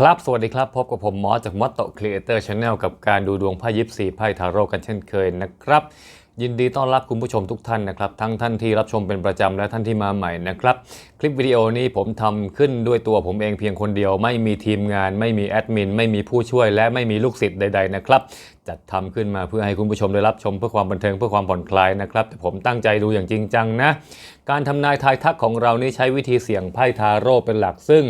ครับ สวัสดีครับ พบกับผมหมอจากมอตโตครีเอเตอร์ชาแนลกับการดูดวงไพ่ยิปซีไพ่ทาโร่กันเช่นเคยนะครับ ยินดีต้อนรับคุณผู้ชมทุกท่านนะครับ ทั้งท่านที่รับชมเป็นประจำและท่านที่มาใหม่นะครับ คลิปวิดีโอนี้ผมทำขึ้นด้วยตัวผมเองเพียงคนเดียว ไม่มีทีมงาน ไม่มีแอดมิน ไม่มีผู้ช่วย และไม่มีลูกศิษย์ใด ๆ นะครับ จัดทำขึ้นมาเพื่อให้คุณผู้ชมได้รับชมเพื่อความบันเทิงเพื่อความผ่อนคลายนะครับแต่ผมตั้งใจดูอย่างจริงจังนะ การทำนายทายทักของเรานี้ใช้วิธีเสี่ยงไพ่ทาโร่เป็นหลักซึ่ง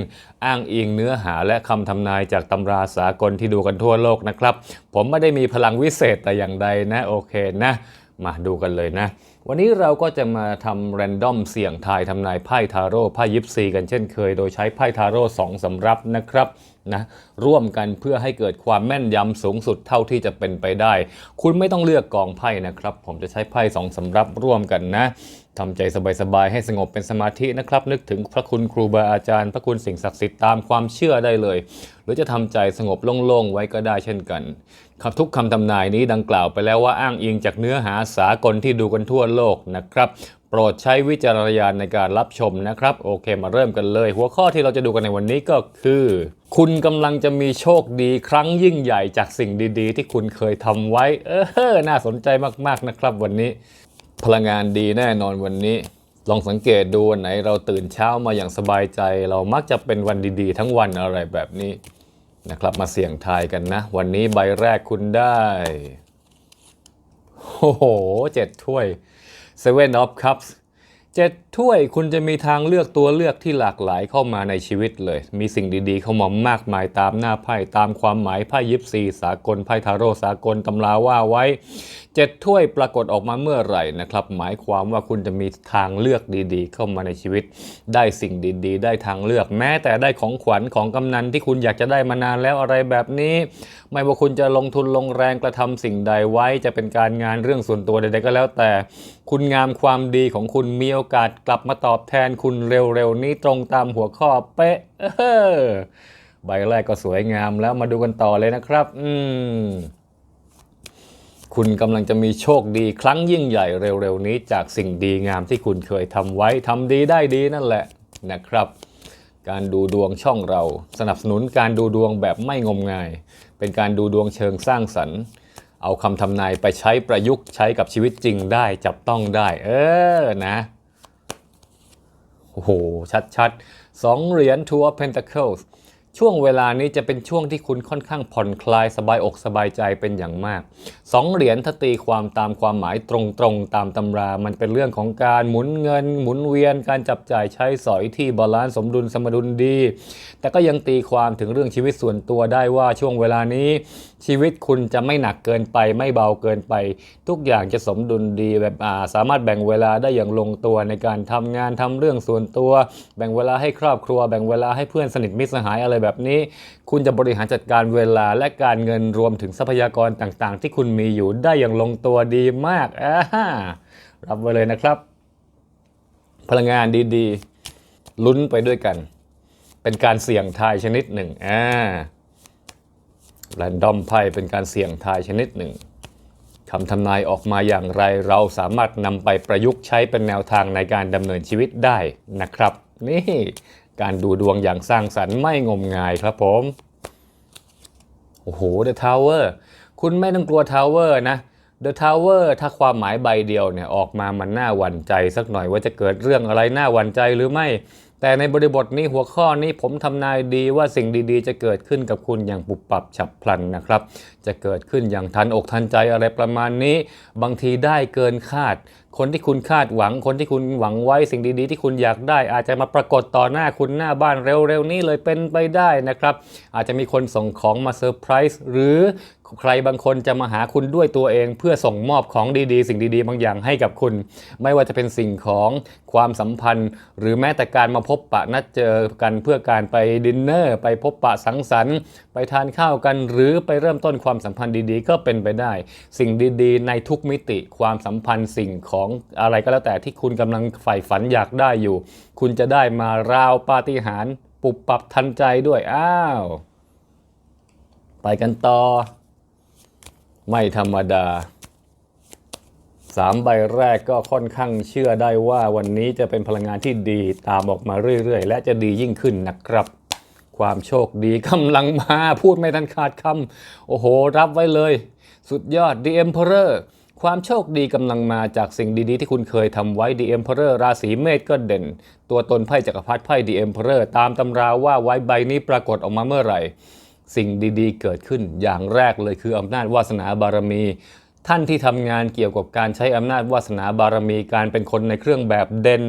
อ้างอิงเนื้อหาและคำทำนายจากตำราสากลที่ดูกันทั่วโลกนะครับ ผมไม่ได้มีพลังวิเศษแต่อย่างใดนะโอเคนะ มาดูกันเลยนะ วันนี้เราก็จะมาทำแรนดอมเสี่ยงทายทำนายไพ่ทาโร่ไพ่ยิปซีกันเช่นเคย โดยใช้ไพ่ทาโร่สองสำรับนะครับ นะร่วมกันเพื่อให้เกิดความแม่นยำสูงสุดเท่าที่จะเป็นไปได้ คุณไม่ต้องเลือกกองไพ่นะครับ ผมจะใช้ไพ่สองสำรับร่วมกันนะทำใจสบายๆให้สงบเป็นสมาธินะครับ นึกถึงพระคุณครูบาอาจารย์ พระคุณสิ่งศักดิ์สิทธิ์ตามความเชื่อได้เลย หรือจะทำใจสงบโล่งๆไว้ก็ได้เช่นกันครับทุกคำทำนายนี้ดังกล่าวไปแล้วว่าอ้างอิงจากเนื้อหาสากลที่ดูกันทั่วโลกนะครับ โปรดใช้วิจารณญาณในการรับชมนะครับ โอเคมาเริ่มกันเลย หัวข้อที่เราจะดูกันในวันนี้ก็คือ คุณกำลังจะมีโชคดีครั้งยิ่งใหญ่จากสิ่งดีๆ ที่คุณเคยทำไว้ เออน่าสนใจมากๆนะครับ วันนี้ พลังงานดีแน่นอนวันนี้ ลองสังเกตดูวันไหนเราตื่นเช้ามาอย่างสบายใจ เรามักจะเป็นวันดีๆ ทั้งวันอะไรแบบนี้นะครับ มาเสี่ยงทายกันนะ วันนี้ใบแรกคุณได้โอ้โหเจ็ดถ้วย Seven of Cups 7 ถ้วยคุณจะมีทางเลือกตัวเลือกที่หลากหลายเข้ามาในชีวิตเลย มีสิ่งดีๆ เข้ามามากมายตามหน้าไพ่ตามความหมายไพ่ยิปซีสากลไพ่ทาโร่สากลตำราว่าไว้เจ็ดถ้วยปรากฏออกมาเมื่อไหร่นะครับ หมายความว่าคุณจะมีทางเลือกดีๆ เข้ามาในชีวิต ได้สิ่งดีๆ ได้ทางเลือก แม้แต่ได้ของขวัญของกำนันที่คุณอยากจะได้มานานแล้วอะไรแบบนี้ ไม่ว่าคุณจะลงทุนลงแรงกระทำสิ่งใดไว้จะเป็นการงานเรื่องส่วนตัวใดๆก็แล้วแต่ คุณงามความดีของคุณมีโอกาสกลับมาตอบแทนคุณเร็วๆ นี้ตรงตามหัวข้อเป๊ะใบแรกก็สวยงามแล้วมาดูกันต่อเลยนะครับ อืมคุณกำลังจะมีโชคดีครั้งยิ่งใหญ่เร็วๆนี้ จากสิ่งดีงามที่คุณเคยทำไว้ทำดีได้ดีนั่นแหละนะครับ การดูดวงช่องเรา สนับสนุนการดูดวงแบบไม่งมงาย เป็นการดูดวงเชิงสร้างสรรค์เอาคำทำนายไปใช้ประยุกต์ใช้กับชีวิตจริงได้จับต้องได้ เออนะ โอ้โห ชัดๆสองเหรียญ Two of Pentacles ช่วงเวลานี้จะเป็นช่วงที่คุณค่อนข้างผ่อนคลายสบายอกสบายใจเป็นอย่างมากสองเหรียญถ้าตีความตามความหมายตรงๆ ตามตำรา มันเป็นเรื่องของการหมุนเงิน หมุนเวียนการจับจ่ายใช้สอยที่บาลานซ์สมดุลสมดุลดี แต่ก็ยังตีความถึงเรื่องชีวิตส่วนตัวได้ว่าช่วงเวลานี้ชีวิตคุณจะไม่หนักเกินไป ไม่เบาเกินไป ทุกอย่างจะสมดุลดีแบบอ่าสามารถแบ่งเวลาได้อย่างลงตัวในการทำงานทำเรื่องส่วนตัว แบ่งเวลาให้ครอบครัว แบ่งเวลาให้เพื่อนสนิทมิตรสหายอะไรแบบนี้ คุณจะบริหารจัดการเวลาและการเงินรวมถึงทรัพยากรต่างๆ ที่คุณมีอยู่ได้อย่างลงตัวดีมากอ่ารับไว้เลยนะครับ พลังงานดีๆลุ้นไปด้วยกัน เป็นการเสี่ยงทายชนิดหนึ่งอ่า แรนดอมไพ่เป็นการเสี่ยงทายชนิดหนึ่งคำทำนายออกมาอย่างไรเราสามารถนำไปประยุกต์ใช้เป็นแนวทางในการดำเนินชีวิตได้นะครับ นี่การดูดวงอย่างสร้างสรรค์ไม่งมงายครับผม โอ้โห The Tower คุณไม่ต้องกลัว Tower นะ The Tower ถ้าความหมายใบเดียวเนี่ยออกมามันน่าหวั่นใจสักหน่อยว่าจะเกิดเรื่องอะไรน่าหวั่นใจหรือไม่ แต่ในบริบทนี้หัวข้อนี้ผมทำนายดีว่าสิ่งดีๆ จะเกิดขึ้นกับคุณอย่างปุบปับฉับพลันนะครับ จะเกิดขึ้นอย่างทันอกทันใจอะไรประมาณนี้ บางทีได้เกินคาด คนที่คุณคาดหวัง คนที่คุณหวังไว้สิ่งดีๆ ที่คุณอยากได้ อาจจะมาปรากฏต่อหน้าคุณหน้าบ้านเร็วๆนี้เลยเป็นไปได้นะครับ อาจจะมีคนส่งของมาเซอร์ไพรส์หรือ ใครบางคนจะมาหาคุณด้วยตัวเอง เพื่อส่งมอบของดีๆ สิ่งดีๆ บางอย่างให้กับคุณ ไม่ว่าจะเป็นสิ่งของความสัมพันธ์ หรือแม้แต่การมาพบปะนัดเจอกันเพื่อการไปดินเนอร์ ไปพบปะสังสรรค์ ไปทานข้าวกัน หรือไปเริ่มต้นความสัมพันธ์ดีๆ ก็เป็นไปได้ สิ่งดีๆ ในทุกมิติความสัมพันธ์สิ่งของอะไรก็แล้วแต่ที่คุณกำลังใฝ่ฝันอยากได้อยู่ คุณจะได้มาราวปาฏิหาริย์ปุบปับทันใจด้วยอ้าว ไปกันต่อ ไม่ธรรมดาสามใบแรกก็ค่อนข้างเชื่อได้ว่าวันนี้จะเป็นพลังงานที่ดีตามออกมาเรื่อยๆ และจะดียิ่งขึ้นนะครับ ความโชคดีกำลังมาพูดไม่ทันขาดคำโอ้โห รับไว้เลย สุดยอด The Emperor ความโชคดีกำลังมาจากสิ่งดีๆ ที่คุณเคยทำไว้ The Emperor ราศีเมษก็เด่น ตัวตนไพ่จักรพรรดิไพ่ The Emperor ตามตำราว่าไว้ใบนี้ปรากฏออกมาเมื่อไหร่ สิ่งดีๆ เกิดขึ้น อย่างแรกเลยคืออำนาจวาสนาบารมี ท่านที่ทำงานเกี่ยวกับการใช้อำนาจวาสนาบารมี การเป็นคนในเครื่องแบบเด่น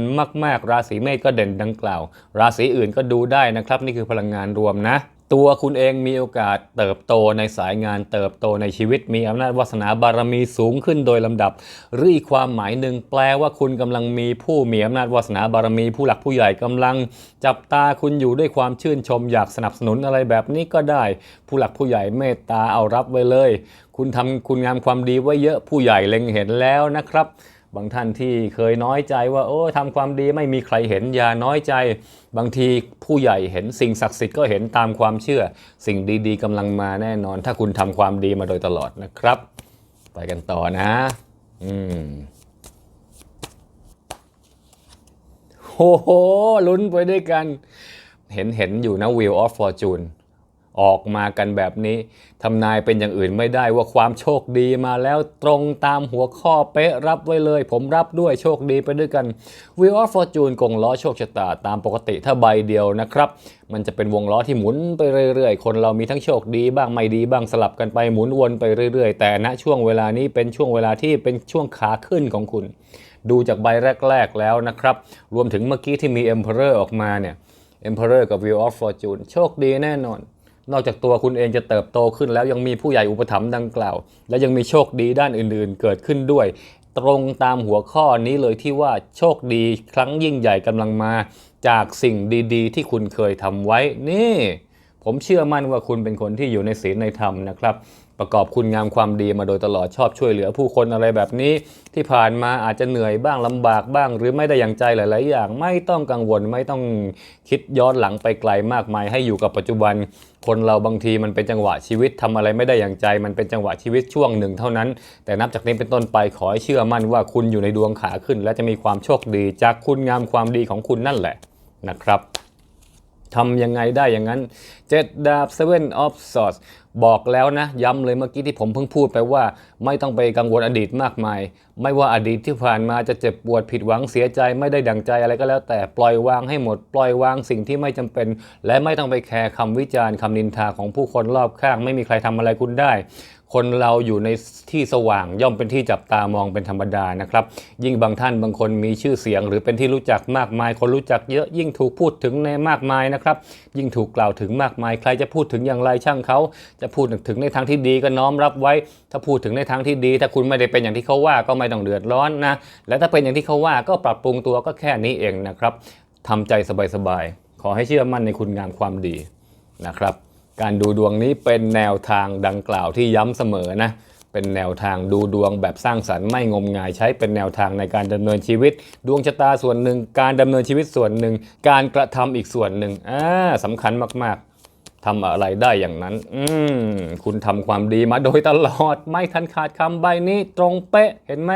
มาก ๆ ราศีเมษก็เด่นดังกล่าว ราศีอื่นก็ดูได้นะครับ นี่คือพลังงานรวมนะ ตัวคุณเองมีโอกาสเติบโตในสายงานเติบโตในชีวิต มีอำนาจวาสนาบารมีสูงขึ้นโดยลำดับหรืออีกความหมายหนึ่งแปลว่าคุณกำลังมีผู้มีอำนาจวาสนาบารมี ผู้หลักผู้ใหญ่กำลัง จับตาคุณอยู่ด้วยความชื่นชม อยากสนับสนุนอะไรแบบนี้ก็ได้ ผู้หลักผู้ใหญ่เมตตาเอารับไว้เลย คุณทำคุณงามความดีไว้เยอะผู้ใหญ่เล็งเห็นแล้วนะครับ บางท่านที่เคยน้อยใจว่าโอ้ทำความดีไม่มีใครเห็นอย่าน้อยใจ บางทีผู้ใหญ่เห็นสิ่งศักดิ์สิทธิ์ก็เห็นตามความเชื่อ สิ่งดีๆกำลังมาแน่นอน ถ้าคุณทำความดีมาโดยตลอดนะครับ ไปกันต่อนะ อืมโอ้โหลุ้นไปด้วยกัน เห็นเห็นอยู่นะ Wheel of Fortune ออกมากันแบบนี้ทำนายเป็นอย่างอื่นไม่ได้ว่าความโชคดีมาแล้วตรงตามหัวข้อเป๊ะรับไว้เลย ผมรับด้วยโชคดีไปด้วยกัน Wheel of Fortune กงล้อโชคชะตาตามปกติถ้าใบเดียวนะครับ มันจะเป็นวงล้อที่หมุนไปเรื่อยๆ คนเรามีทั้งโชคดีบ้างไม่ดีบ้างสลับกันไปหมุนวนไปเรื่อยๆ แต่ณช่วงเวลานี้เป็นช่วงเวลาที่เป็นช่วงขาขึ้นของคุณ ดูจากใบแรก ๆแล้วนะครับ รวมถึงเมื่อกี้ที่มี Emperor ออกมาเนี่ย Emperor กับ Wheel of Fortune โชคดีแน่นอน นอกจากตัวคุณเองจะเติบโตขึ้นแล้วยังมีผู้ใหญ่อุปถัมภ์ดังกล่าว และยังมีโชคดีด้านอื่นๆ เกิดขึ้นด้วย ตรงตามหัวข้อนี้เลยที่ว่าโชคดีครั้งยิ่งใหญ่กำลังมา จากสิ่งดีๆ ที่คุณเคยทำไว้นี่ ผมเชื่อมั่นว่าคุณเป็นคนที่อยู่ในศีลในธรรมนะครับ ประกอบคุณงามความดีมาโดยตลอดชอบช่วยเหลือผู้คนอะไรแบบนี้ ที่ผ่านมาอาจจะเหนื่อยบ้างลำบากบ้าง หรือไม่ได้อย่างใจหลาย ๆ อย่าง ไม่ต้องกังวลไม่ต้องคิดย้อนหลังไปไกลมากมาย ให้อยู่กับปัจจุบัน คนเราบางทีมันเป็นจังหวะชีวิตทำอะไรไม่ได้อย่างใจ มันเป็นจังหวะชีวิตช่วงหนึ่งเท่านั้น แต่นับจากนี้เป็นต้นไปขอให้เชื่อมั่นว่าคุณอยู่ในดวงขาขึ้น และจะมีความโชคดีจากคุณงามความดีของคุณนั่นแหละนะครับทำยังไงได้อย่างนั้นเจ็ดดาบ Seven of Swords บอกแล้วนะ ย้ำเลยเมื่อกี้ที่ผมเพิ่งพูดไปว่า ไม่ต้องไปกังวลอดีตมากมาย ไม่ว่าอดีตที่ผ่านมาจะเจ็บปวดผิดหวังเสียใจไม่ได้ดังใจอะไรก็แล้ว แต่ปล่อยวางให้หมด ปล่อยวางสิ่งที่ไม่จำเป็น และไม่ต้องไปแคร์คำวิจารณ์คำนินทาของผู้คนรอบข้าง ไม่มีใครทำอะไรคุณได้ คนเราอยู่ในที่สว่างย่อมเป็นที่จับตามองเป็นธรรมดานะครับ ยิ่งบางท่านบางคนมีชื่อเสียง หรือเป็นที่รู้จักมากมาย คนรู้จักเยอะยิ่งถูกพูดถึงในมากมายนะครับ ยิ่งถูกกล่าวถึงมากมาย ใครจะพูดถึงอย่างไรช่างเขา จะพูดถึงในทางที่ดีก็น้อมรับไว้ ถ้าพูดถึงในทางที่ดี ถ้าคุณไม่ได้เป็นอย่างที่เขาว่าก็ไม่ต้องเดือดร้อนนะ และถ้าเป็นอย่างที่เขาว่าก็ปรับปรุงตัวก็แค่นี้เองนะครับทำใจสบายๆขอให้เชื่อมั่นในคุณงามความดีนะครับ การดูดวงนี้เป็นแนวทางดังกล่าวที่ย้ำเสมอนะเป็นแนวทางดูดวงแบบสร้างสรรค์ไม่งมงายใช้เป็นแนวทางในการดำเนินชีวิต ดวงชะตาส่วนหนึ่ง การดำเนินชีวิตส่วนหนึ่ง การกระทำอีกส่วนหนึ่งอ่าสำคัญมากๆทำอะไรได้อย่างนั้น อืมคุณทำความดีมาโดยตลอด ไม่ทันขาดคำใบนี้ตรงเป๊ะเห็นไหม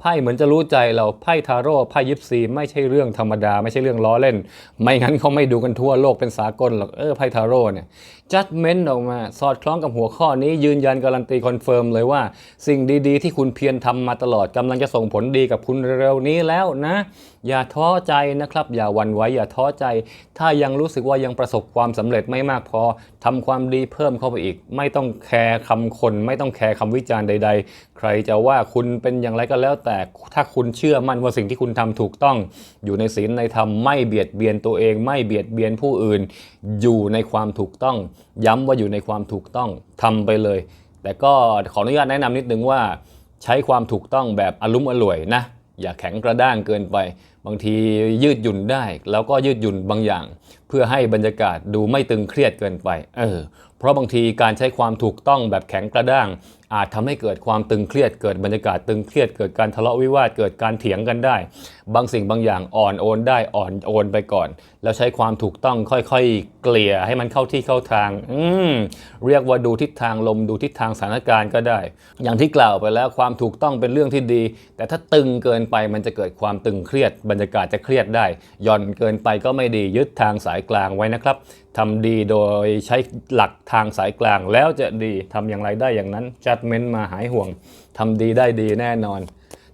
ไพ่เหมือนจะรู้ใจเราไพ่ทาโร่ไพ่ยิปซีไม่ใช่เรื่องธรรมดา ไม่ใช่เรื่องล้อเล่น ไม่งั้นเขาไม่ดูกันทั่วโลกเป็นสากลหรอกเออไพ่ทาโร่เนี่ย จัดเม้นออกมา สอดคล้องกับหัวข้อนี้ยืนยันการันตีคอนเฟิร์มเลยว่า สิ่งดีๆ ที่คุณเพียรทำมาตลอดกำลังจะส่งผลดีกับคุณเร็วๆนี้แล้วนะ อย่าท้อใจนะครับ อย่าวันไหวอย่าท้อใจ ถ้ายังรู้สึกว่ายังประสบความสำเร็จไม่มากพอทำความดีเพิ่มเข้าไปอีก ไม่ต้องแคร์คำคน ไม่ต้องแคร์คำวิจารณ์ใด ๆ ใครจะว่าคุณเป็นอย่างไรก็แล้วแต่ถ้าคุณเชื่อมั่นว่าสิ่งที่คุณทำถูกต้อง อยู่ในศีลในธรรมไม่เบียดเบียนตัวเอง ไม่เบียดเบียนผู้อื่น อยู่ในความถูกต้องย้ำว่าอยู่ในความถูกต้องทำไปเลย แต่ก็ขออนุญาตแนะนำนิดนึงว่า ใช้ความถูกต้องแบบอารมณ์อร่วยนะ อย่าแข็งกระด้างเกินไป บางทียืดหยุ่นได้ แล้วก็ยืดหยุ่นบางอย่าง เพื่อให้บรรยากาศดูไม่ตึงเครียดเกินไป เออ เพราะบางทีการใช้ความถูกต้องแบบแข็งกระด้าง อาจทำให้เกิดความตึงเครียด เกิดบรรยากาศตึงเครียด เกิดการทะเลาะวิวาท เกิดการเถียงกันได้ บางสิ่งบางอย่างอ่อนโอนได้อ่อนโอนไปก่อน แล้วใช้ความถูกต้องค่อยๆ เกลี่ยให้มันเข้าที่เข้าทาง อืมเรียกว่าดูทิศทางลมดูทิศทางสถานการณ์ก็ได้ อย่างที่กล่าวไปแล้วความถูกต้องเป็นเรื่องที่ดี แต่ถ้าตึงเกินไปมันจะเกิดความตึงเครียด บรรยากาศจะเครียดได้หย่อนเกินไปก็ไม่ดียึดทางสายกลางไว้นะครับทำดีโดยใช้หลักทางสายกลางแล้วจะดีทำอย่างไรได้อย่างนั้นจัดเม้นมาหายห่วงทำดีได้ดีแน่นอน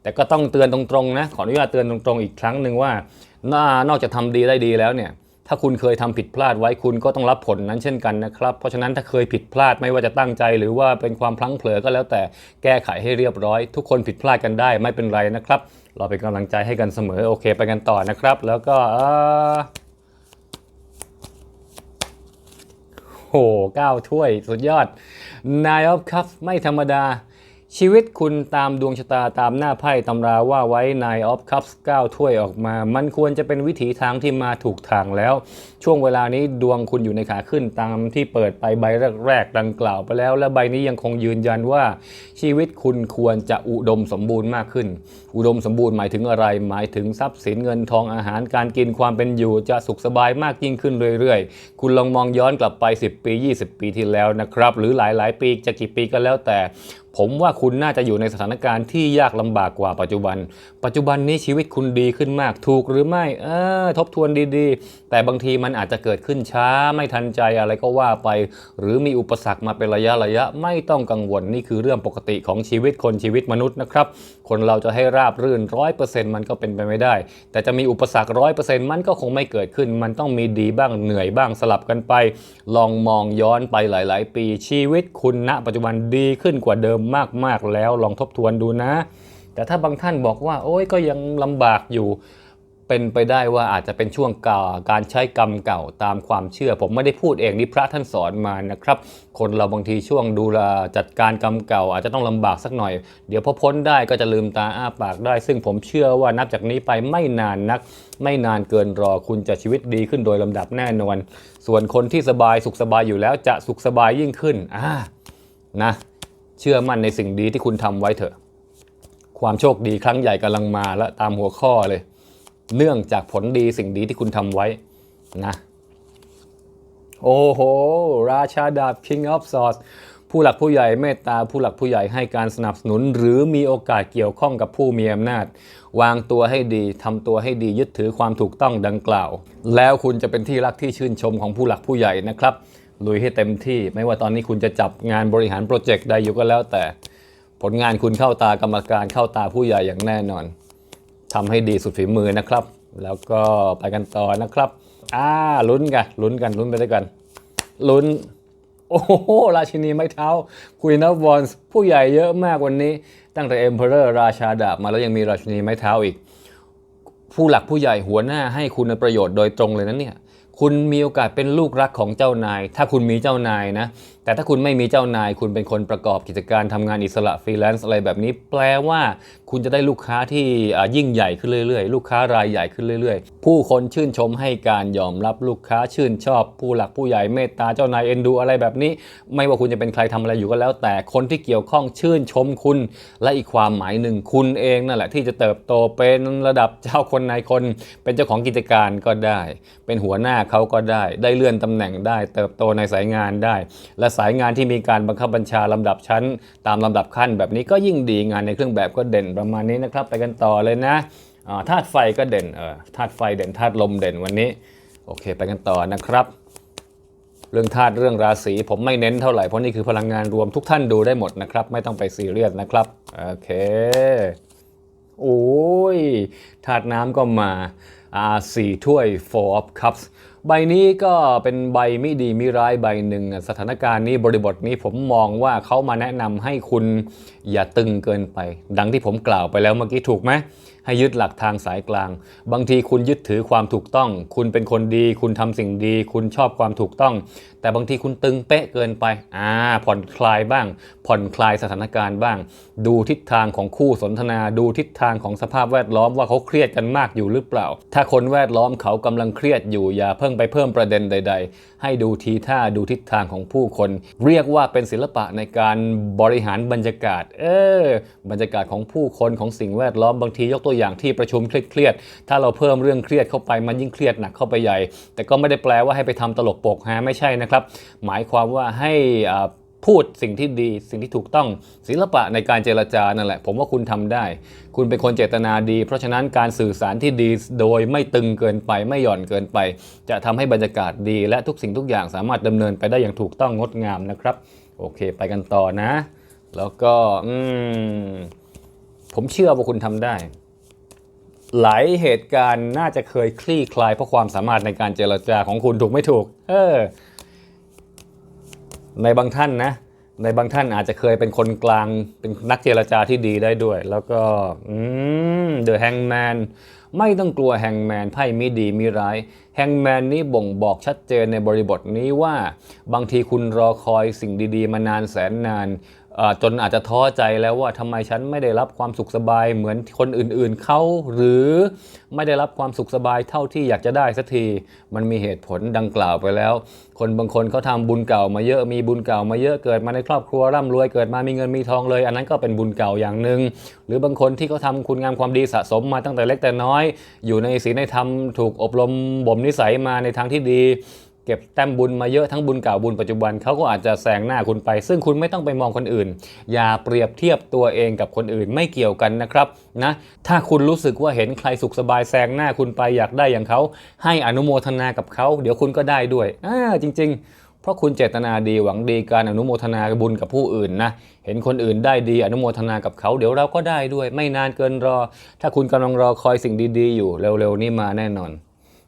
แต่ก็ต้องเตือนตรงๆนะขออนุญาตเตือนตรงๆ อีกครั้งหนึ่งว่านอกจากทำดีได้ดีแล้วเนี่ยถ้าคุณเคยทำผิดพลาดไว้คุณก็ต้องรับผลนั้นเช่นกันนะครับ เพราะฉะนั้นถ้าเคยผิดพลาดไม่ว่าจะตั้งใจ หรือว่าเป็นความพลั้งเผลอก็แล้วแต่แก้ไขให้เรียบร้อย ทุกคนผิดพลาดกันได้ไม่เป็นไรนะครับ เราเป็นกำลังใจให้กันเสมอโอเค ไปกันต่อนะครับ แล้วก็เอ่อโหเก้าถ้วยสุดยอด Nine of Cups ไม่ธรรมดา ชีวิตคุณตามดวงชะตาตามหน้าไพ่ตำราว่าไว้ Nine of Cups 9ถ้วยออกมา มันควรจะเป็นวิถีทางที่มาถูกทางแล้ว ช่วงเวลานี้ดวงคุณอยู่ในขาขึ้นตามที่เปิดไปใบแรกๆดังกล่าวไปแล้ว และใบนี้ยังคงยืนยันว่า ชีวิตคุณควรจะอุดมสมบูรณ์มากขึ้น อุดมสมบูรณ์หมายถึงอะไร หมายถึงทรัพย์สินเงินทองอาหารการกินความเป็นอยู่จะสุขสบายมากยิ่งขึ้นเรื่อยๆ คุณลองมองย้อนกลับไป 10 ปี 20 ปีที่แล้วนะครับหรือหลายๆ ปีจะกี่ปีก็แล้วแต่ ผมว่าคุณน่าจะอยู่ในสถานการณ์ที่ยากลำบากกว่าปัจจุบัน ปัจจุบันนี้ชีวิตคุณดีขึ้นมากถูกหรือไม่เออทบทวนดี แต่บางทีมันอาจจะเกิดขึ้นช้าไม่ทันใจอะไรก็ว่าไป หรือมีอุปสรรคมาเป็นระยะระยะไม่ต้องกังวลนี่คือเรื่องปกติของชีวิตคนชีวิตมนุษย์นะครับ คนเราจะให้ราบรื่นร้อยเปอร์เซ็นต์มันก็เป็นไปไม่ได้ แต่จะมีอุปสรรคร้อยเปอร์เซ็นต์มันก็คงไม่เกิดขึ้น มันต้องมีดีบ้างเหนื่อยบ้างสลับกันไป ลองมองย้อนไปหลาย ๆ ปีชีวิตคุณณ ปัจจุบันดีขึ้นกว่าเดิมมาก ๆ แล้วลองทบทวนดูนะ แต่ถ้าบางท่านบอกว่า โอ้ยก็ยังลำบากอยู่ เป็นไปได้ว่าอาจจะเป็นช่วงกาการใช้กรรมเก่าตามความเชื่อ ผมไม่ได้พูดเองนี่พระท่านสอนมานะครับ คนเราบางทีช่วงดูแลจัดการกรรมเก่า อาจจะต้องลำบากสักหน่อย เดี๋ยวพอพ้นได้ก็จะลืมตาอ้าปากได้ ซึ่งผมเชื่อว่านับจากนี้ไปไม่นานนัก ไม่นานเกินรอคุณจะชีวิตดีขึ้นโดยลำดับแน่นอน ส่วนคนที่สบายสุขสบายอยู่แล้วจะสุขสบายยิ่งขึ้นอ่านะเชื่อมั่นในสิ่งดีที่คุณทำไว้เถอะ ความโชคดีครั้งใหญ่กำลังมาแล้วตามหัวข้อเลย เนื่องจากผลดีสิ่งดีที่คุณทำไว้นะโอ้โห ราชาดาบ King of Swords ผู้หลักผู้ใหญ่เมตตาผู้หลักผู้ใหญ่ให้การสนับสนุน หรือมีโอกาสเกี่ยวข้องกับผู้มีอำนาจ วางตัวให้ดีทำตัวให้ดียึดถือความถูกต้องดังกล่าว แล้วคุณจะเป็นที่รักที่ชื่นชมของผู้หลักผู้ใหญ่นะครับลุยให้เต็มที่ไม่ว่าตอนนี้คุณจะจับงานบริหารโปรเจกต์ใดอยู่ก็แล้วแต่ ผลงานคุณเข้าตากรรมการเข้าตาผู้ใหญ่อย่างแน่นอน ทำให้ดีสุดฝีมือนะครับ แล้วก็ไปกันต่อนะครับ อ่าลุ้นกันลุ้นกันลุ้นไปด้วยกันลุ้น โอ้โห ราชินีไม้เท้าคุยนับวอนผู้ใหญ่เยอะมากวันนี้ ตั้งแต่เอ็มเพอเรอร์ราชาดาบมาแล้วยังมีราชินีไม้เท้าอีก ผู้หลักผู้ใหญ่หัวหน้าให้คุณประโยชน์โดยตรงเลยนะเนี่ยคุณมีโอกาสเป็นลูกรักของเจ้านาย ถ้าคุณมีเจ้านายนะ แต่ถ้าคุณไม่มีเจ้านาย คุณเป็นคนประกอบกิจการทำงานอิสระฟรีแลนซ์อะไรแบบนี้ แปลว่าคุณจะได้ลูกค้าที่ยิ่งใหญ่ขึ้นเรื่อยๆ ลูกค้ารายใหญ่ขึ้นเรื่อยๆ ผู้คนชื่นชมให้การยอมรับลูกค้าชื่นชอบ ผู้หลักผู้ใหญ่เมตตาเจ้านายเอ็นดูอะไรแบบนี้ ไม่ว่าคุณจะเป็นใครทำอะไรอยู่ก็แล้ว แต่คนที่เกี่ยวข้องชื่นชมคุณ และอีกความหมายหนึ่งคุณเองนั่นแหละที่จะเติบโตเป็นระดับเจ้าคนนายคน เป็นเจ้าของกิจการก็ได้ เป็นหัวหน้าเขาก็ได้ ได้เลื่อนตำแหน่งได้ เติบโตในสายงานได้และสายงานที่มีการบังคับบัญชาลำดับชั้น ตามลำดับขั้นแบบนี้ก็ยิ่งดีงานในเครื่องแบบก็เด่นประมาณนี้นะครับ ไปกันต่อเลยนะธาตุไฟก็เด่นเออธาตุไฟเด่นธาตุลมเด่นวันนี้โอเค ไปกันต่อนะครับ เรื่องธาตุเรื่องราศีผมไม่เน้นเท่าไหร่เพราะนี่คือพลังงานรวมทุกท่านดูได้หมดนะครับ ไม่ต้องไปซีเรียสนะครับโอเคโอ้ยถาดน้ำก็มาอ่าสี่ถ้วย four of cups ใบนี้ก็เป็นใบไม่ดีไม่ร้ายใบหนึ่งสถานการณ์นี้บริบทนี้ผมมองว่าเขามาแนะนำให้คุณอย่าตึงเกินไป ดังที่ผมกล่าวไปแล้วเมื่อกี้ถูกไหมให้ยึดหลักทางสายกลาง บางทีคุณยึดถือความถูกต้อง คุณเป็นคนดี คุณทำสิ่งดี คุณชอบความถูกต้อง แต่บางทีคุณตึงเป๊ะเกินไปอ่าผ่อนคลายบ้าง ผ่อนคลายสถานการณ์บ้าง ดูทิศทางของคู่สนทนา ดูทิศทางของสภาพแวดล้อมว่าเขาเครียดกันมากอยู่หรือเปล่า ถ้าคนแวดล้อมเขากำลังเครียดอยู่อย่าเพิ่งไปเพิ่มประเด็นใด ๆ ให้ดูทีท่าดูทิศทางของผู้คน เรียกว่าเป็นศิลปะในการบริหารบรรยากาศ เออบรรยากาศของผู้คนของสิ่งแวดล้อมบางทียกตัวอย่างที่ประชุมเครียดๆถ้าเราเพิ่มเรื่องเครียดเข้าไปมันยิ่งเครียดหนักเข้าไปใหญ่ แต่ก็ไม่ได้แปลว่าให้ไปทำตลกปกฮาไม่ใช่นะครับหมายความว่าให้พูดสิ่งที่ดีสิ่งที่ถูกต้องศิลปะในการเจรจานั่นแหละ ผมว่าคุณทำได้ คุณเป็นคนเจตนาดี เพราะฉะนั้นการสื่อสารที่ดีโดยไม่ตึงเกินไปไม่หย่อนเกินไป จะทำให้บรรยากาศดี และทุกสิ่งทุกอย่างสามารถดำเนินไปได้อย่างถูกต้องงดงามนะครับ โอเค ไปกันต่อนะ แล้วก็อืมผมเชื่อว่าคุณทำได้หลายเหตุการณ์น่าจะเคยคลี่คลายเพราะความสามารถในการเจรจาของคุณถูกไม่ถูก เออ ในบางท่านนะในบางท่านอาจจะเคยเป็นคนกลางเป็นนักเจรจาที่ดีได้ด้วย แล้วก็อืมเดอะแฮงแมนไม่ต้องกลัวแฮงแมนไพ่มีดีมีร้ายแฮงแมนนี้บ่งบอกชัดเจนในบริบทนี้ว่า บางทีคุณรอคอยสิ่งดีๆ มานานแสนนาน จนอาจจะท้อใจแล้วว่าทำไมฉันไม่ได้รับความสุขสบายเหมือนคนอื่นๆเขาหรือไม่ได้รับความสุขสบายเท่าที่อยากจะได้สักที มันมีเหตุผลดังกล่าวไปแล้ว คนบางคนเขาทำบุญเก่ามาเยอะมีบุญเก่ามาเยอะเกิดมาในครอบครัวร่ำรวยเกิดมามีเงินมีทองเลย อันนั้นก็เป็นบุญเก่าอย่างหนึ่งหรือบางคนที่เขาทำคุณงามความดีสะสมมาตั้งแต่เล็กแต่น้อย อยู่ในศีลในธรรมถูกอบรมบ่มนิสัยมาในทางที่ดี เก็บแต้มบุญมาเยอะทั้งบุญเก่าบุญปัจจุบันเขาก็อาจจะแซงหน้าคุณไป ซึ่งคุณไม่ต้องไปมองคนอื่น อย่าเปรียบเทียบตัวเองกับคนอื่นไม่เกี่ยวกันนะครับนะถ้าคุณรู้สึกว่าเห็นใครสุขสบายแซงหน้าคุณไปอยากได้อย่างเขา ให้อนุโมทนากับเขาเดี๋ยวคุณก็ได้ด้วยอ่าจริง ๆ เพราะคุณเจตนาดีหวังดีการอนุโมทนาบุญกับผู้อื่นนะเห็นคนอื่นได้ดีอนุโมทนากับเขาเดี๋ยวเราก็ได้ด้วย ไม่นานเกินรอ ถ้าคุณกำลังรอคอยสิ่งดี ๆ อยู่เร็วๆนี้มาแน่นอน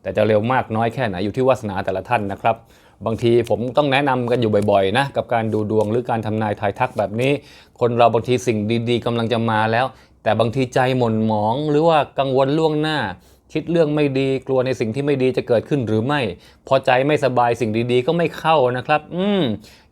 แต่จะเร็วมากน้อยแค่ไหนอยู่ที่วาสนาแต่ละท่านนะครับ บางทีผมต้องแนะนำกันอยู่บ่อยๆนะกับการดูดวงหรือการทำนายทายทักแบบนี้ คนเราบางทีสิ่งดีๆกำลังจะมาแล้ว แต่บางทีใจหม่นหมองหรือว่ากังวลล่วงหน้า คิดเรื่องไม่ดีกลัวในสิ่งที่ไม่ดีจะเกิดขึ้นหรือไม่ พอใจไม่สบายสิ่งดีๆ ก็ไม่เข้านะครับ อืม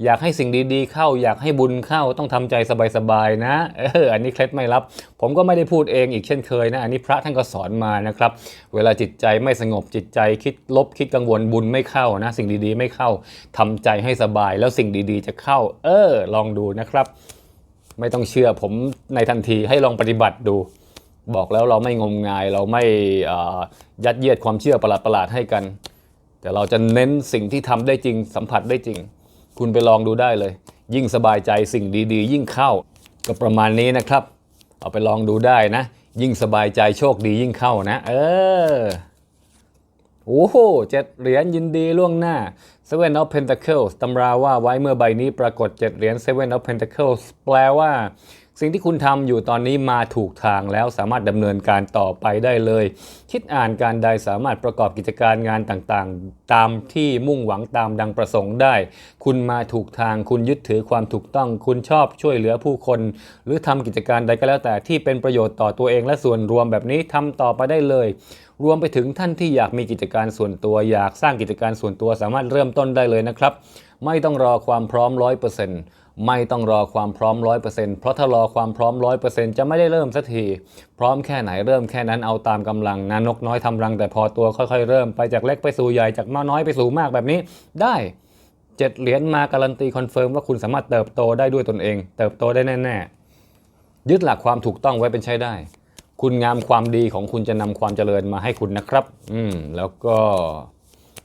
อยากให้สิ่งดีๆ เข้า อยากให้บุญเข้าต้องทำใจสบายๆนะเอออันนี้เคล็ดไม่ลับ ผมก็ไม่ได้พูดเองอีกเช่นเคยนะอันนี้พระท่านก็สอนมานะครับ เวลาจิตใจไม่สงบจิตใจคิดลบคิดกังวลบุญไม่เข้านะ สิ่งดีๆไม่เข้าทำใจให้สบายแล้วสิ่งดีๆ จะเข้า เออ ลองดูนะครับ ไม่ต้องเชื่อผมในทันทีให้ลองปฏิบัติดู บอกแล้วเราไม่งมงาย เราไม่ยัดเยียดความเชื่อประหลาดๆให้กัน แต่เราจะเน้นสิ่งที่ทำได้จริงสัมผัสได้จริง คุณไปลองดูได้เลย ยิ่งสบายใจสิ่งดีๆ ยิ่งเข้าก็ประมาณนี้นะครับ เอาไปลองดูได้นะ ยิ่งสบายใจโชคดียิ่งเข้านะ เออโอ้โหเจ็ดเหรียญยินดีล่วงหน้า Seven of Pentacles ตำราว่าไว้เมื่อใบนี้ปรากฏเจ็ดเหรียญ Seven of Pentacles แปลว่า สิ่งที่คุณทำอยู่ตอนนี้มาถูกทางแล้วสามารถดำเนินการต่อไปได้เลย คิดอ่านการใดสามารถประกอบกิจการงานต่างๆ ตามที่มุ่งหวังตามดังประสงค์ได้ คุณมาถูกทาง คุณยึดถือความถูกต้อง คุณชอบช่วยเหลือผู้คน หรือทำกิจการใดก็แล้วแต่ที่เป็นประโยชน์ต่อตัวเองและส่วนรวมแบบนี้ทำต่อไปได้เลย รวมไปถึงท่านที่อยากมีกิจการส่วนตัว อยากสร้างกิจการส่วนตัวสามารถเริ่มต้นได้เลยนะครับ ไม่ต้องรอความพร้อมร้อยเปอร์เซ็นต์ ไม่ต้องรอความพร้อมร้อยเปอร์เซ็นต์เพราะถ้ารอความพร้อมร้อยเปอร์เซ็นต์จะไม่ได้เริ่มสักทีพร้อมแค่ไหนเริ่มแค่นั้นเอาตามกำลังนะนกน้อยทำรังแต่พอตัวค่อยๆ เริ่มไปจากเล็กไปสู่ใหญ่จากมาน้อยไปสู่มากแบบนี้ ได้เจ็ดเหรียญมาการันตีคอนเฟิร์มว่าคุณสามารถเติบโตได้ด้วยตนเอง เติบโตได้แน่ๆยึดหลักความถูกต้องไว้เป็นใช้ได้ คุณงามความดีของคุณจะนำความเจริญมาให้คุณนะครับ อืมแล้วก็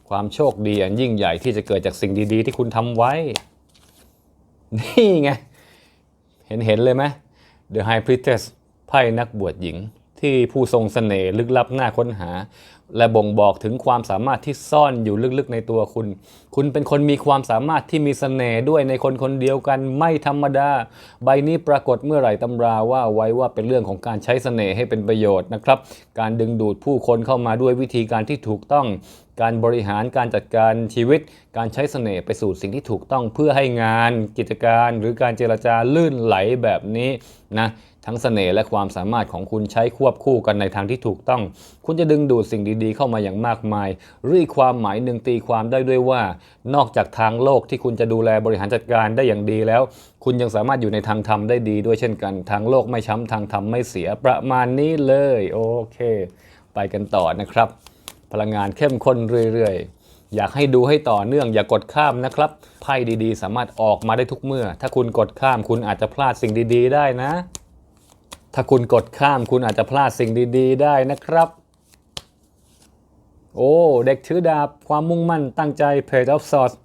ความโชคดีอันยิ่งใหญ่ที่จะเกิดจากสิ่งดี ๆ ที่คุณทำไว้ นี่ไง เห็นเห็นเลยไหม The High Priestess ไพ่นักบวชหญิงที่ผู้ทรงเสน่ห์ลึกลับน่าค้นหา และบ่งบอกถึงความสามารถที่ซ่อนอยู่ลึกๆในตัวคุณ คุณเป็นคนมีความสามารถที่มีเสน่ห์ด้วยในคนคนเดียวกันไม่ธรรมดา ใบนี้ปรากฏเมื่อไหร่ตำราว่าไว้ว่าเป็นเรื่องของการใช้เสน่ห์ให้เป็นประโยชน์นะครับ การดึงดูดผู้คนเข้ามาด้วยวิธีการที่ถูกต้อง การบริหารการจัดการชีวิต การใช้เสน่ห์ไปสู่สิ่งที่ถูกต้องเพื่อให้งาน กิจการหรือการเจรจาลื่นไหลแบบนี้นะทั้งเสน่ห์และความสามารถของคุณใช้ควบคู่กันในทางที่ถูกต้อง คุณจะดึงดูดสิ่งดีๆ เข้ามาอย่างมากมายรีความหมายหนึ่งตีความได้ด้วยว่า นอกจากทางโลกที่คุณจะดูแลบริหารจัดการได้อย่างดีแล้ว คุณยังสามารถอยู่ในทางธรรมได้ดีด้วยเช่นกัน ทางโลกไม่ช้ำทางธรรมไม่เสียประมาณนี้เลย โอเค ไปกันต่อนะครับ พลังงานเข้มข้นเรื่อยๆอยากให้ดูให้ต่อเนื่องอย่ากดข้ามนะครับ ไพ่ดีๆ สามารถออกมาได้ทุกเมื่อ ถ้าคุณกดข้ามคุณอาจจะพลาดสิ่งดีๆ ได้นะ ถ้าคุณกดข้ามคุณอาจจะพลาดสิ่งดีๆ ได้นะครับ โอ้ เด็กถือดาบ ความมุ่งมั่นตั้งใจ Page of Swords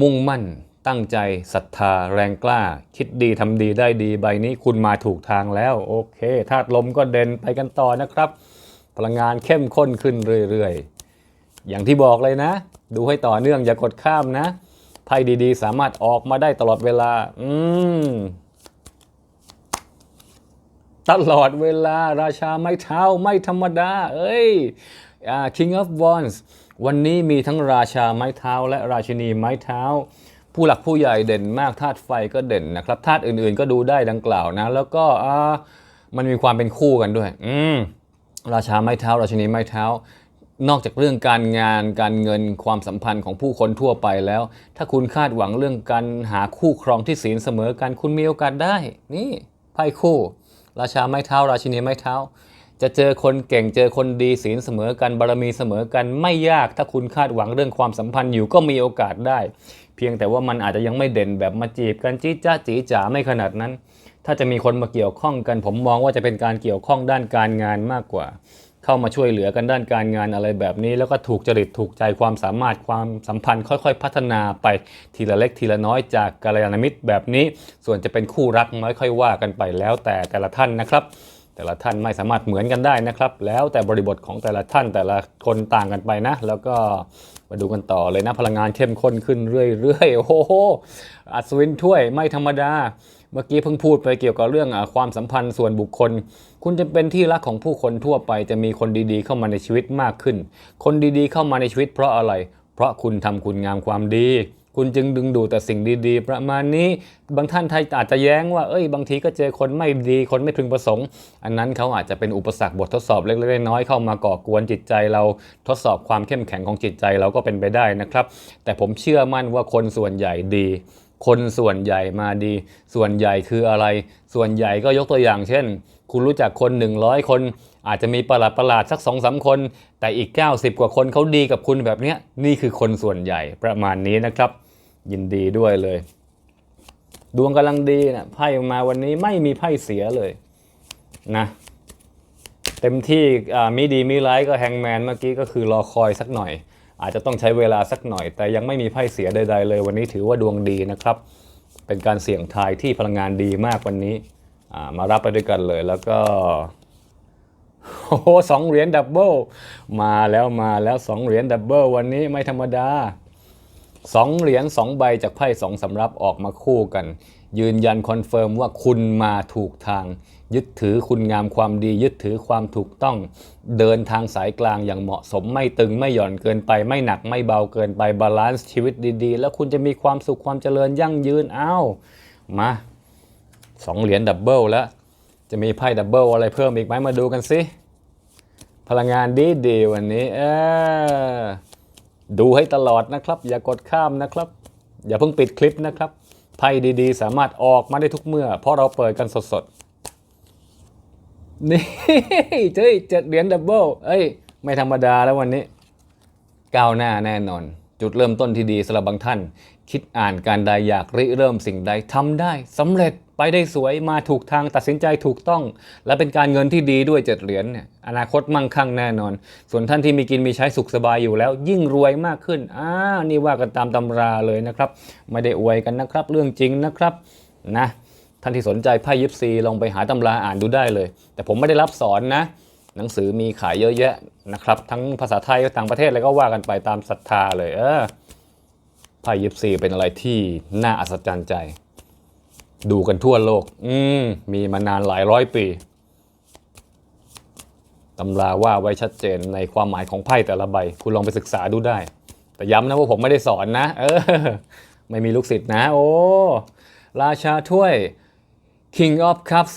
มุ่งมั่นตั้งใจศรัทธาแรงกล้า คิดดีทำดีได้ดีใบนี้คุณมาถูกทางแล้ว โอเคธาตุลมก็เด่นไปกันต่อนะครับ พลังงานเข้มข้นขึ้นเรื่อยๆ อย่างที่บอกเลยนะ ดูให้ต่อเนื่องอย่ากดข้ามนะไพ่ดีๆ สามารถออกมาได้ตลอดเวลา อืมตลอดเวลาราชาไม้เท้าไม่ธรรมดา เอ้ย King of Wands วันนี้มีทั้งราชาไม้เท้า และราชินีไม้เท้า ผู้หลักผู้ใหญ่เด่นมากธาตุไฟก็เด่นนะครับธาตุอื่นๆก็ดูได้ดังกล่าวนะ แล้วก็มันมีความเป็นคู่กันด้วย อืมราชาไม้เท้า ราชินีไม้เท้า นอกจากเรื่องการงานการเงินความสัมพันธ์ของผู้คนทั่วไปแล้ว ถ้าคุณคาดหวังเรื่องการหาคู่ครองที่ศีลเสมอกันคุณมีโอกาสได้ นี่ไพ่คู่ ราชาไม้เท้า ราชินีไม้เท้า จะเจอคนเก่งเจอคนดีศีลเสมอกันบารมีเสมอกันไม่ยากถ้าคุณคาดหวังเรื่องความสัมพันธ์อยู่ก็มีโอกาสได้ เพียงแต่ว่ามันอาจจะยังไม่เด่นแบบมาจีบกันจี้จ้าจีจ๋าไม่ขนาดนั้น ถ้าจะมีคนมาเกี่ยวข้องกัน ผมมองว่าจะเป็นการเกี่ยวข้องด้านการงานมากกว่า เข้ามาช่วยเหลือกันด้านการงานอะไรแบบนี้ แล้วก็ถูกจริตถูกใจความสามารถความสัมพันธ์ค่อยๆ พัฒนาไปทีละเล็กทีละน้อยจากกัลยาณมิตรแบบนี้ ส่วนจะเป็นคู่รักไม่ค่อยว่ากันไปแล้วแต่แต่ละท่านนะครับ แต่ละท่านไม่สามารถเหมือนกันได้นะครับ แล้วแต่บริบทของแต่ละท่านแต่ละคนต่างกันไปนะ แล้วก็มาดูกันต่อเลยนะพลังงานเข้มข้นขึ้นเรื่อยๆโอ้โหอัศวินถ้วยไม่ธรรมดา เมื่อกี้เพิ่งพูดไปเกี่ยวกับเรื่องอความสัมพันธ์ส่วนบุคคล คุณจะเป็นที่รักของผู้คนทั่วไปจะมีคนดีๆ เข้ามาในชีวิตมากขึ้น คนดีๆ เข้ามาในชีวิตเพราะอะไร เพราะคุณทำคุณงามความดี คุณจึงดึงดูดแต่สิ่งดีๆ ประมาณนี้บางท่านไทยอาจจะแย้งว่าเอ้ยบางทีก็เจอคนไม่ดีคนไม่พึงประสงค์ อันนั้นเขาอาจจะเป็นอุปสรรคบททดสอบเล็กๆน้อยๆเข้ามาก่อกวนจิตใจเราทดสอบความเข้มแข็งของจิตใจเราก็เป็นไปได้นะครับ แต่ผมเชื่อมั่นว่าคนส่วนใหญ่ดี คนส่วนใหญ่มาดี ส่วนใหญ่คืออะไร ส่วนใหญ่ก็ยกตัวอย่างเช่น คุณรู้จักคน 100 คน อาจจะมีประหลาดประหลาดๆสัก2อสคน แต่อีก 90 กว่าคนเขาดีกับคุณแบบนี้นี่คือคนส่วนใหญ่ประมาณนี้นะครับ ยินดีด้วยเลย ดวงกำลังดีนะไพ่ออกมาวันนี้ไม่มีไพ่เสียเลยนะเต็มที่มีดีมีร้ายก็แฮงแมนเมื่อกี้ก็คือรอคอยสักหน่อย อาจจะต้องใช้เวลาสักหน่อย แต่ยังไม่มีไพ่เสียใดๆเลย วันนี้ถือว่าดวงดีนะครับ เป็นการเสี่ยงทายที่พลังงานดีมากวันนี้มารับไปด้วยกันเลยแล้วก็โอ้สองเหรียญดับเบิลมาแล้วมาแล้วสองเหรียญดับเบิลวันนี้ไม่ธรรมดา สองเหรียญสองใบจากไพ่สองสำรับออกมาคู่กัน ยืนยันคอนเฟิร์มว่าคุณมาถูกทาง ยึดถือคุณงามความดี ยึดถือความถูกต้อง เดินทางสายกลางอย่างเหมาะสมไม่ตึงไม่หย่อนเกินไป ไม่หนักไม่เบาเกินไปบาลานซ์ชีวิตดีๆ แล้วคุณจะมีความสุขความเจริญยั่งยืนอ้าวมาสองเหรียญดับเบิลแล้ว จะมีไพ่ดับเบิลอะไรเพิ่มอีกไหมมาดูกันสิพลังงานดีดีๆวันนี้เออ ดูให้ตลอดนะครับ อย่ากดข้ามนะครับ อย่าเพิ่งปิดคลิปนะครับไพ่ดีๆ สามารถออกมาได้ทุกเมื่อ เพราะเราเปิดกันสดๆ นี่เจ้ยเจ็ดเหรียญดับเบิลเอ้ย ไม่ธรรมดาแล้ววันนี้ ก้าวหน้าแน่นอน จุดเริ่มต้นที่ดีสำหรับบางท่าน คิดอ่านการใดอยากริเริ่มสิ่งใดทำได้สำเร็จ ไปได้สวยมาถูกทางตัดสินใจถูกต้อง และเป็นการเงินที่ดีด้วยเจ็ดเหรียญเนี่ยอนาคตมั่งคั่งแน่นอน ส่วนท่านที่มีกินมีใช้สุขสบายอยู่แล้ว ยิ่งรวยมากขึ้นอ่านี่ว่ากันตามตำราเลยนะครับ ไม่ได้อวยกันนะครับ เรื่องจริงนะครับนะท่านที่สนใจไพ่ยิปซีลองไปหาตำราอ่านดูได้เลย แต่ผมไม่ได้รับสอนนะ หนังสือมีขายเยอะแยะนะครับ ทั้งภาษาไทยต่างประเทศอะไรก็ว่ากันไปตามศรัทธาเลยเออไพ่ยิปซีเป็นอะไรที่น่าอัศจรรย์ใจ ดูกันทั่วโลก อืม มีมานานหลายร้อยปีตำราว่าไว้ชัดเจนในความหมายของไพ่แต่ละใบ คุณลองไปศึกษาดูได้ แต่ย้ำนะว่าผมไม่ได้สอนนะ เออ ไม่มีลูกศิษย์นะ โอ้ ราชาถ้วย King of Cups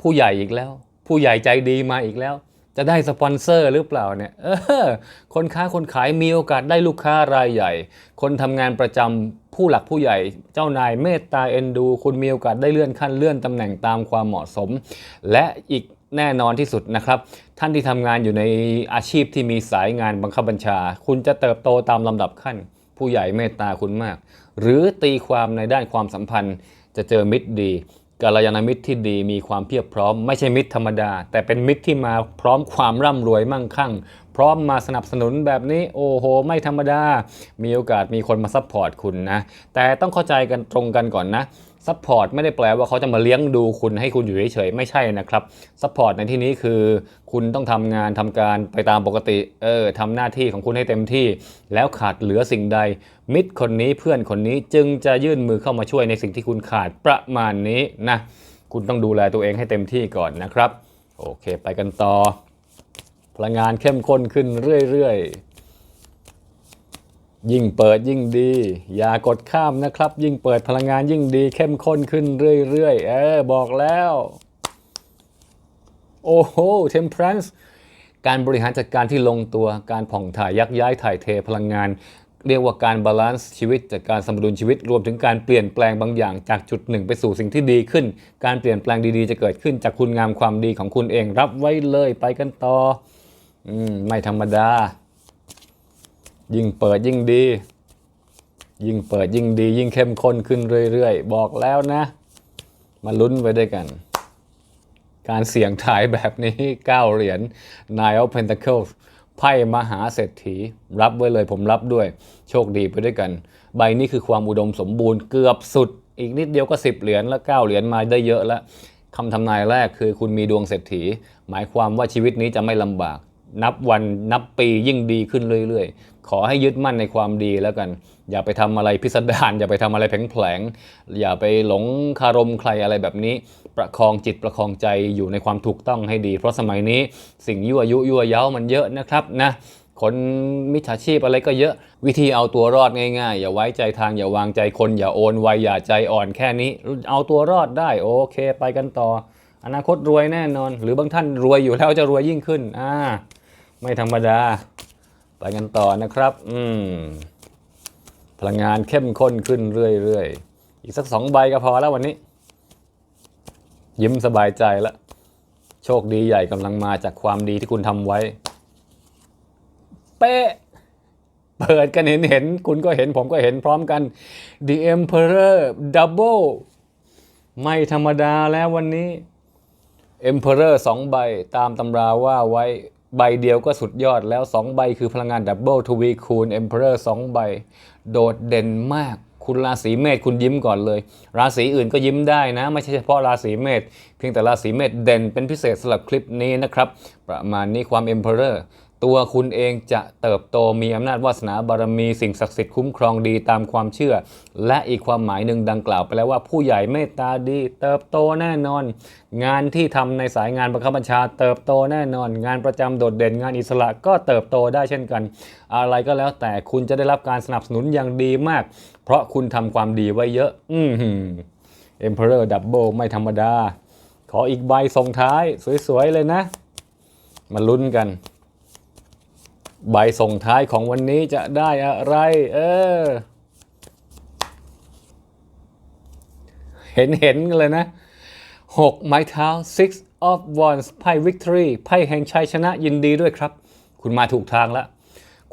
ผู้ใหญ่อีกแล้ว ผู้ใหญ่ใจดีมาอีกแล้ว จะได้สปอนเซอร์หรือเปล่าเนี่ย เออ คนค้าคนขายมีโอกาสได้ลูกค้ารายใหญ่ คนทำงานประจำ ผู้หลักผู้ใหญ่เจ้านายเมตตาเอ็นดู คุณมีโอกาสได้เลื่อนขั้นเลื่อนตำแหน่งตามความเหมาะสม และอีกแน่นอนที่สุดนะครับ ท่านที่ทำงานอยู่ในอาชีพที่มีสายงานบังคับบัญชา คุณจะเติบโตตามลำดับขั้น ผู้ใหญ่เมตตาคุณมาก หรือตีความในด้านความสัมพันธ์ จะเจอมิตรดีกัลยาณมิตรที่ดีมีความเพียบพร้อม ไม่ใช่มิตรธรรมดา แต่เป็นมิตรที่มาพร้อมความร่ำรวยมั่งคั่ง พร้อมมาสนับสนุนแบบนี้โอ้โห ไม่ธรรมดา มีโอกาสมีคนมาซัพพอร์ตคุณนะ แต่ต้องเข้าใจกันตรงกันก่อนนะซัพพอร์ตไม่ได้แปลว่าเขาจะมาเลี้ยงดูคุณให้คุณอยู่เฉยๆไม่ใช่นะครับซัพพอร์ตในที่นี้คือ คุณต้องทำงานทำการไปตามปกติเออทำหน้าที่ของคุณให้เต็มที่ แล้วขาดเหลือสิ่งใด มิตรคนนี้เพื่อนคนนี้จึงจะยื่นมือเข้ามาช่วยในสิ่งที่คุณขาดประมาณนี้นะคุณต้องดูแลตัวเองให้เต็มที่ก่อนนะครับ โอเค ไปกันต่อ พลังงานเข้มข้นขึ้นเรื่อยๆ ยิ่งเปิดยิ่งดี อย่ากดข้ามนะครับ ยิ่งเปิดพลังงานยิ่งดี เข้มข้นขึ้นเรื่อยๆ เออบอกแล้ว โอ้โห temperance การบริหารจัดการที่ลงตัวการผ่องถ่ายยักย้ายถ่ายเทพลังงาน เรียกว่าการบาลานซ์ชีวิตจากการสมดุลชีวิตรวมถึงการเปลี่ยนแปลงบางอย่างจากจุดหนึ่งไปสู่สิ่งที่ดีขึ้น การเปลี่ยนแปลงดีๆ จะเกิดขึ้นจากคุณงามความดีของคุณเองรับไว้เลยไปกันต่อ อืมไม่ธรรมดา ยิ่งเปิดยิ่งดี ยิ่งเปิดยิ่งดี ยิ่งเข้มข้นขึ้นเรื่อยๆ บอกแล้วนะ มาลุ้นไว้ด้วยกัน การเสี่ยงทายแบบนี้ 9 เหรียญ Nine of Pentacles ไพ่มหาเศรษฐี รับไว้เลยผมรับด้วย โชคดีไปด้วยกัน ใบนี้คือความอุดมสมบูรณ์เกือบสุด อีกนิดเดียวก็ 10 เหรียญแล้ว 9 เหรียญมาได้เยอะแล้วคำทำนายแรกคือคุณมีดวงเศรษฐี หมายความว่าชีวิตนี้จะไม่ลำบาก นับวันนับปียิ่งดีขึ้นเรื่อยๆ ขอให้ยึดมั่นในความดีแล้วกัน อย่าไปทำอะไรพิสดารอย่าไปทำอะไรแผลงๆอย่าไปหลงคารมใครอะไรแบบนี้ ประคองจิตประคองใจอยู่ในความถูกต้องให้ดี เพราะสมัยนี้สิ่งยั่วยุยั่วเย้ามันเยอะนะครับนะคนมิจฉาชีพอะไรก็เยอะ วิธีเอาตัวรอดง่ายๆ อย่าไว้ใจทางอย่าวางใจคน อย่าโอนไวอย่าใจอ่อนแค่นี้ เอาตัวรอดได้โอเค ไปกันต่อ อนาคตรวยแน่นอน หรือบางท่านรวยอยู่แล้วจะรวยยิ่งขึ้นอ่า ไม่ธรรมดา ไปกันต่อนะครับ อืม พลังงานเข้มข้นขึ้นเรื่อยๆ อีกสักสองใบก็พอแล้ววันนี้ ยิ้มสบายใจแล้วโชคดีใหญ่กำลังมาจากความดีที่คุณทำไว้ เป๊ะ เปิดกันเห็นเห็นๆคุณก็เห็นผมก็เห็นพร้อมกัน The Emperor Double ไม่ธรรมดาแล้ววันนี้ Emperor สองใบตามตำราว่าไว้ ใบเดียวก็สุดยอดแล้ว 2 ใบคือพลังงานดับเบิลทวีคูณเอ็มเพอร์สองใบ โดดเด่นมากคุณราศีเมษคุณยิ้มก่อนเลย ราศีอื่นก็ยิ้มได้นะ ไม่ใช่เฉพาะราศีเมษเพียงแต่ราศีเมษเด่นเป็นพิเศษสำหรับคลิปนี้นะครับ ประมาณนี้ความ Emperor ตัวคุณเองจะเติบโตมีอำนาจวาสนาบารมีสิ่งศักดิ์สิทธิ์คุ้มครองดีตามความเชื่อ และอีกความหมายหนึ่งดังกล่าวไปแล้วว่าผู้ใหญ่เมตตาดี เติบโตแน่นอน งานที่ทำในสายงานบังคับบัญชา เติบโตแน่นอน งานประจำโดดเด่นงานอิสระก็เติบโตได้เช่นกัน อะไรก็แล้วแต่คุณจะได้รับการสนับสนุนอย่างดีมาก เพราะคุณทำความดีไว้เยอะ อืม Emperor Double ไม่ธรรมดา ขออีกใบส่งท้าย สวยๆเลยนะ มาลุ้นกัน ใบส่งท้ายของวันนี้จะได้อะไร เออ เห็นเห็นกันเลยนะ 6 ไม้เท้า six of wands ไพ่ victory ไพ่แห่งชัยชนะยินดีด้วยครับ คุณมาถูกทางแล้ว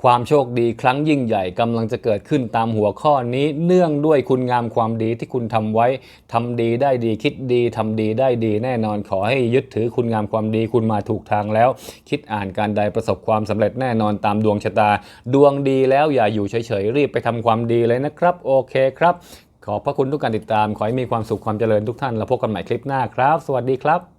ความโชคดีครั้งยิ่งใหญ่กำลังจะเกิดขึ้นตามหัวข้อนี้ เนื่องด้วยคุณงามความดีที่คุณทำไว้ทำดีได้ดีคิดดีทำดีได้ดีแน่นอนขอให้ยึดถือคุณงามความดีคุณมาถูกทางแล้ว คิดอ่านการใดประสบความสำเร็จแน่นอนตามดวงชะตา ดวงดีแล้วอย่าอยู่เฉยๆรีบไปทำความดีเลยนะครับ โอเคครับ ขอบพระคุณทุกการติดตาม ขอให้มีความสุขความเจริญทุกท่านแล้วพบกันใหม่คลิปหน้าครับ สวัสดีครับ